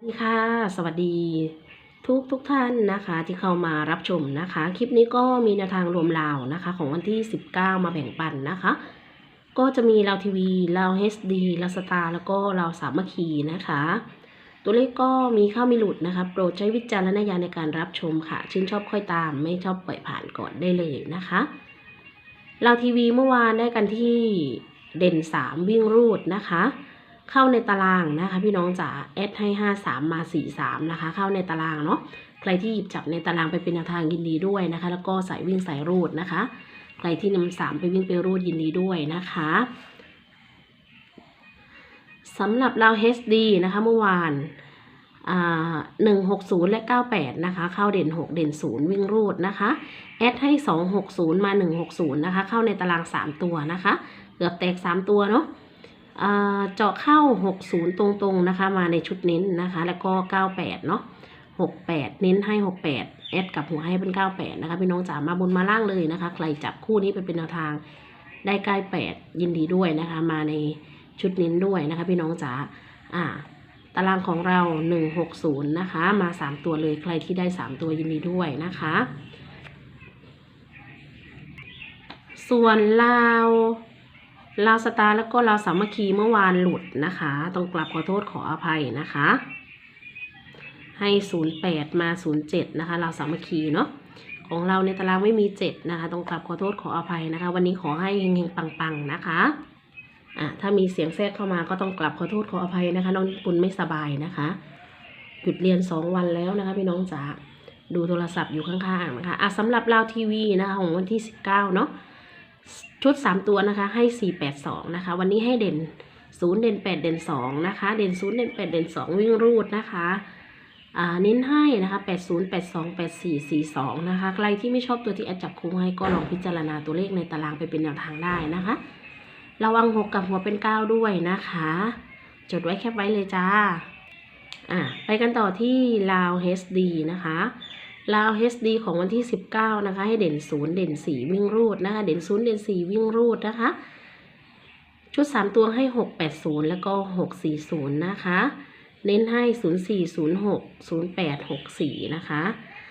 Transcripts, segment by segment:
สวัสดีค่ะ สวัสดีทุกทุกท่านนะคะ ที่เข้ามารับชมนะคะ คลิปนี้ก็มีแนวทางรวมราวนะคะ ของวันที่ 19 มาแบ่งปันนะคะ ก็จะมีราวทีวีราวเฮสดีราวสตาร์แล้วก็ราวสามัคคีนะคะ ตัวเลขก็มีเข้ามีหลุดนะคะ โปรดใช้วิจารณญาณในการรับชมค่ะ ชื่นชอบค่อยตาม ไม่ชอบปล่อยผ่านก่อนได้เลยนะคะราวทีวีเมื่อวานได้กันที่เด่น 3 วิ่งรูดนะคะ เข้าในตารางนะคะ พี่น้องจ๋าแอดให้ห้าสามมาสี่สามนะคะ เข้าในตารางเนาะใครที่หยิบจับในตารางไปเป็นแนวทางยินดีด้วยนะคะ แล้วก็สายวิ่งสายรูดนะคะ ใครที่นำสามไปวิ่งไปรูดยินดีด้วยนะคะสำหรับเรา HD นะคะเมื่อวานหนึ่งหกศูนย์และเก้าแปดนะคะ เข้าเด่นหกเด่นศูนย์วิ่งรูดนะคะแอดให้สองหกศูนย์มาหนึ่งหกศูนย์นะคะ เข้าในตารางสามตัวนะคะ เกือบแตกสามตัวเนาะ เจาะเข้า 60 ตรงๆนะคะ มาในชุดเน้นนะคะ แล้วก็ 98 เนาะ68 เน้นให้ 68 แอดกับหัวให้เป็น 98 นะคะ พี่น้องจ๋ามาบนมาล่างเลยนะคะ ใครจับคู่นี้ไปเป็นแนวทางได้ใกล้ 8 ยินดีด้วยนะคะ มาในชุดเน้นด้วยนะคะ พี่น้องจ๋าอ่าตารางของเรา 160 นะคะ มา 3 ตัวเลยใครที่ได้ 3 ตัวยินดีด้วยนะคะ ส่วนลาว ลาวสตาร์แล้วก็ลาวสามัคคีเมื่อวานหลุดนะคะ ต้องกลับขอโทษขออภัยนะคะ ให้ 08 มา 07 นะคะลาวสามัคคีเนาะของเราในตารางไม่มี 7 นะคะ ต้องกลับขอโทษขออภัยนะคะ วันนี้ขอให้เฮงๆปังๆนะคะอะถ้ามีเสียงแทรกเข้ามาก็ต้องกลับขอโทษขออภัยนะคะน้องปุนไม่สบายนะคะหยุดเรียน 2 วันแล้วนะคะพี่น้องจ๋าดูโทรศัพท์อยู่ข้างๆนะคะอะสำหรับลาวทีวีนะคะของวันที่ 19 เนาะ ชุด 3 ตัวนะคะ ให้ 482 นะคะ วันนี้ให้เด่น 0 เด่น 8 เด่น 2 นะคะ เด่น 0 เด่น 8 เด่น 2 วิ่งรูดนะคะอ่าเน้นให้นะคะ 80 82 84 42 นะคะ ใครที่ไม่ชอบตัวที่แอดจับคู่ให้ก็ลองพิจารณาตัวเลขในตารางไปเป็นแนวทางได้นะคะ ระวังหกกับหัวเป็น 9 ด้วยนะคะ จดไว้แคปไว้เลยจ้า อะ ไปกันต่อที่ลาว HD นะคะ ลาว HD ของวันที่ 19 นะคะ ให้เด่น 0 เด่น 4 วิ่งรูดนะคะ เด่น 0 เด่น 4 วิ่งรูดนะคะ ชุด 3 ตัวให้ 680 แล้วก็ 640 นะคะ เน้นให้ 0406 0864 นะคะ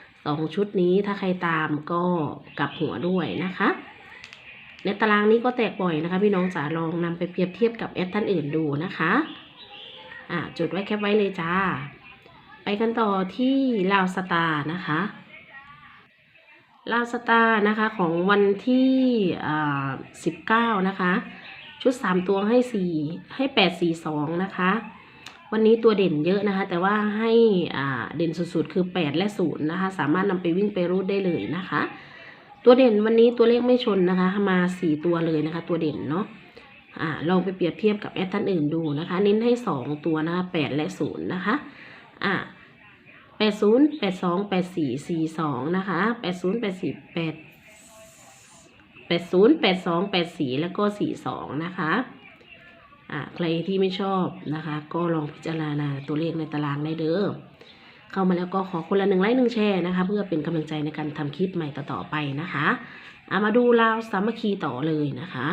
2ชุดนี้ถ้าใครตามก็กลับหัวด้วยนะคะ ในตารางนี้ก็แตกบ่อยนะคะ พี่น้องจ๋าลองนำไปเปรียบเทียบกับแอดท่านอื่นดูนะคะ อ่าจดไว้แคปไว้เลยจ้า ไปกันต่อที่ลาวสตาร์นะคะลาวสตาร์นะคะของวันที่สิบเก้านะคะ ชุดสามตัวให้สี่ให้แปดสี่สองนะคะ วันนี้ตัวเด่นเยอะนะคะ แต่ว่าให้เด่นสุดๆ คือแปดและศูนย์นะคะ สามารถนำไปวิ่งไปรูดได้เลยนะคะ ตัวเด่นวันนี้ตัวเลขไม่ชนนะคะ มาสี่ตัวเลยนะคะ ตัวเด่นเนาะอ่าลองไปเปรียบเทียบกับแอดท่านอื่นดูนะคะ เน้นให้สองตัวนะคะแปดและศูนย์นะคะอ่า แปดศูนย์แปดสองแปดสี่สี่สองนะคะแปดศูนย์แปดสี่แปดแปดศูนย์แปดสองแปดสี่แล้วก็สี่สองนะคะอ่าใครที่ไม่ชอบนะคะ ก็ลองพิจารณาตัวเลขในตารางได้เด้อเข้ามาแล้วก็ขอคนละหนึ่งไลค์หนึ่งแชร์นะคะ เพื่อเป็นกำลังใจในการทำคลิปใหม่ต่อๆไปนะคะเอามาดูลาวสามัคคีต่อเลยนะคะ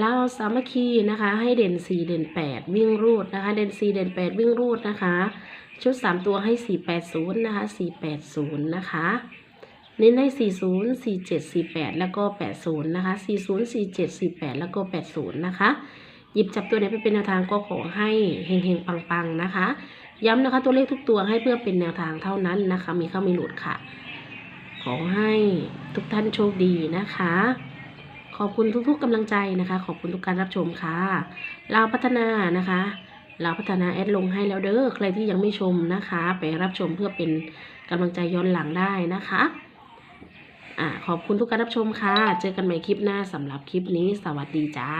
แลาวสามัคคีนะคะ ให้เด่นสี่เด่นแปดวิ่งรูดนะคะ เด่นสี่เด่นแปดวิ่งรูดนะคะ ชุด 3 ตัวให้ 480 นะคะ 480 นะคะเน้นให้ 40 47 48 แล้วก็ 80 นะคะ 40 47 48 แล้วก็ 80 นะคะ หยิบจับตัวไหนไปเป็นแนวทางก็ขอให้เฮงๆ ปังๆ นะคะ ย้ำนะคะ ตัวเลขทุกตัวให้เพื่อเป็นแนวทางเท่านั้นนะคะ มีเข้ามีหลุดค่ะ ขอให้ทุกท่านโชคดีนะคะ ขอบคุณทุกๆกำลังใจนะคะ ขอบคุณทุกการรับชมค่ะเราวพัฒนานะคะเราพัฒนาแอดลงให้แล้วเด้อใครที่ยังไม่ชมนะคะ ไปรับชมเพื่อเป็นกำลังใจย้อนหลังได้นะคะอ่าขอบคุณทุกการรับชมค่ะ เจอกันใหม่คลิปหน้าสำหรับคลิปนี้ สวัสดีจ้า